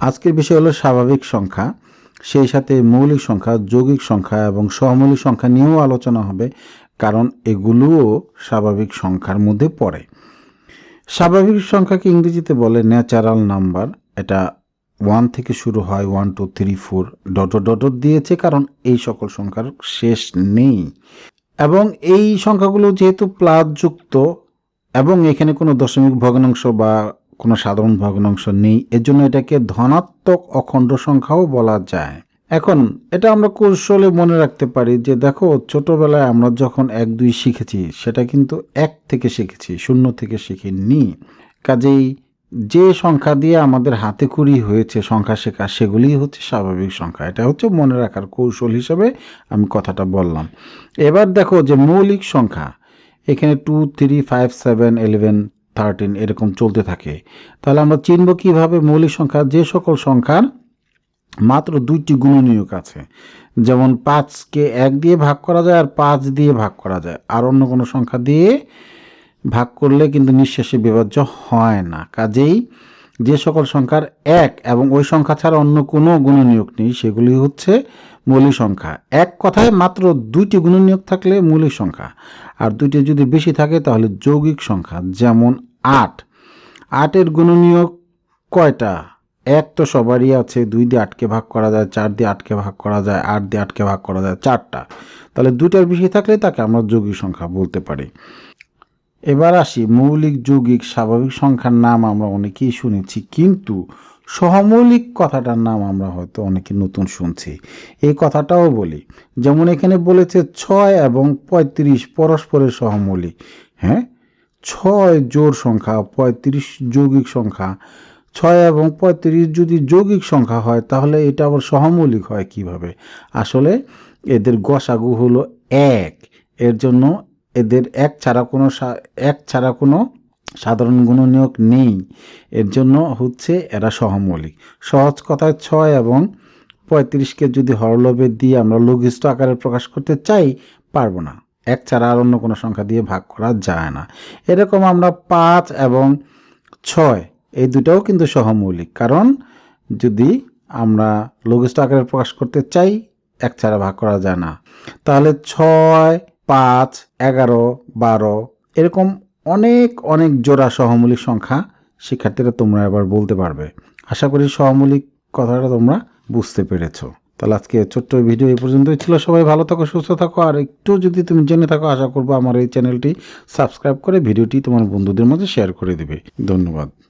আজকের বিষয় হলো স্বাভাবিক সংখ্যা। সেই সাথে মৌলিক সংখ্যা, যৌগিক সংখ্যা এবং সহমৌলিক সংখ্যা নিয়েও আলোচনা হবে, কারণ এগুলোও স্বাভাবিক সংখ্যার মধ্যে পড়ে। স্বাভাবিক সংখ্যাকে ইংরেজিতে বলে ন্যাচারাল নাম্বার এটা ওয়ান থেকে শুরু হয় one two three four dot dot দিয়েছে, কারণ এই সকল সংখ্যার শেষ নেই। এবং এই সংখ্যাগুলো যেহেতু প্লাস যুক্ত, এবং এখানে কোনো দশমিক ভগ্নাংশ বা কোনো সাধারণ ভগ্নাংশ নেই। এর জন্য এটাকে ধনাত্মক অখণ্ড সংখ্যাও বলা যায়। এখন, এটা আমরা কৌশলে মনে রাখতে পারি যে, দেখো, ছোটবেলায় আমরা যখন এক দুই শিখেছি, সেটা কিন্তু এক থেকে শিখেছি, শূন্য থেকে শিখিনি। কাজেই যে সংখ্যা দিয়ে আমাদের হাতে কুড়ি হয়েছে, সংখ্যা শেখা সেগুলি হচ্ছে স্বাভাবিক সংখ্যা। এটা হচ্ছে মনে রাখার কৌশল হিসেবে আমি কথাটা বললাম। এবার দেখো যে মৌলিক সংখ্যা। এখানে two three five seven eleven thirteen এরকম চলতে থাকে। তাহলে আমরা চিনব কীভাবে মৌলিক সংখ্যা, যে সকল সংখ্যার মাত্র দুইটি গুণনীয়ক আছে। যেমন পাঁচকে এক দিয়ে ভাগ করা যায় আর পাঁচ দিয়ে ভাগ করা যায়। আর অন্য কোনো সংখ্যা দিয়ে ভাগ করলে কিন্তু নিঃশেষে বিভাজ্য হয় না। কাজেই যে সকল সংখ্যার এক এবং ওই সংখ্যা ছাড়া অন্য কোনো গুণনীয়ক নেই, সেগুলি হচ্ছে মৌলিক সংখ্যা। এক কথায় মাত্র দুইটি গুণনীয়ক থাকলে মৌলিক সংখ্যা। আর দুইটি যদি বেশি থাকে, তাহলে যৌগিক সংখ্যা, যেমন আট। আটের গুণনীয়ক কয়টা? এক তো সবারই আছে, দুই দিয়ে আটকে ভাগ করা যায়, চার দিয়ে আটকে ভাগ করা যায়, আট দিয়ে আটকে ভাগ করা যায়, চারটা। তাহলে দুইটার বেশি থাকলে তাকে আমরা যৌগিক সংখ্যা বলতে পারি। এবার আসি, মৌলিক, যৌগিক, স্বাভাবিক সংখ্যার নাম আমরা অনেকেই শুনেছি, কিন্তু সহমৌলিক কথাটার নাম আমরা হয়তো অনেকে নতুন শুনছি। এই কথাটাও বলি, যেমন এখানে বলেছে ছয় এবং পঁয়ত্রিশ পরস্পরের সহমৌলিক হ্যাঁ? ছয় জোর সংখ্যা, পঁয়ত্রিশ যৌগিক সংখ্যা। ছয় এবং পঁয়ত্রিশ যদি যৌগিক সংখ্যা হয়, তাহলে এটা আবার সহমৌলিক হয় কীভাবে? আসলে এদের গসাগু হলো এক, এর জন্য এদের এক ছাড়া কোনো এক ছাড়া কোনো সাধারণ গুণনীয়ক নেই। এর জন্য হচ্ছে এরা সহমৌলিক। সহজ কথায় ছয় এবং পঁয়ত্রিশকে যদি হরলভে দিয়ে আমরা লঘিষ্ঠ আকারে প্রকাশ করতে চাই, পারব না। এক ছাড়া আর অন্য কোনো সংখ্যা দিয়ে ভাগ করা যায় না। এরকম আমরা পাঁচ এবং ছয়, এই দুটাও কিন্তু সহমৌলিক। কারণ যদি আমরা লঘিষ্ঠ আকারে প্রকাশ করতে চাই, এক ছাড়া ভাগ করা যায় না। তাহলে ছয় পাঁচ, এগারো, বারো, এরকম অনেক অনেক জোড়া সহমূলিক সংখ্যা শিক্ষার্থীরা তোমরা এবার বলতে পারবে। আশা করি সহমূলিক কথাটা তোমরা বুঝতে পেরেছ। তাহলে আজকে ছোট্ট ভিডিও এই পর্যন্তই ছিল। সবাই ভালো থাকো, সুস্থ থাকো, আর একটু যদি তুমি জেনে থাকো, আশা করব আমার এই চ্যানেলটি সাবস্ক্রাইব করে ভিডিওটি তোমার বন্ধুদের মাঝে শেয়ার করে দেবে। ধন্যবাদ।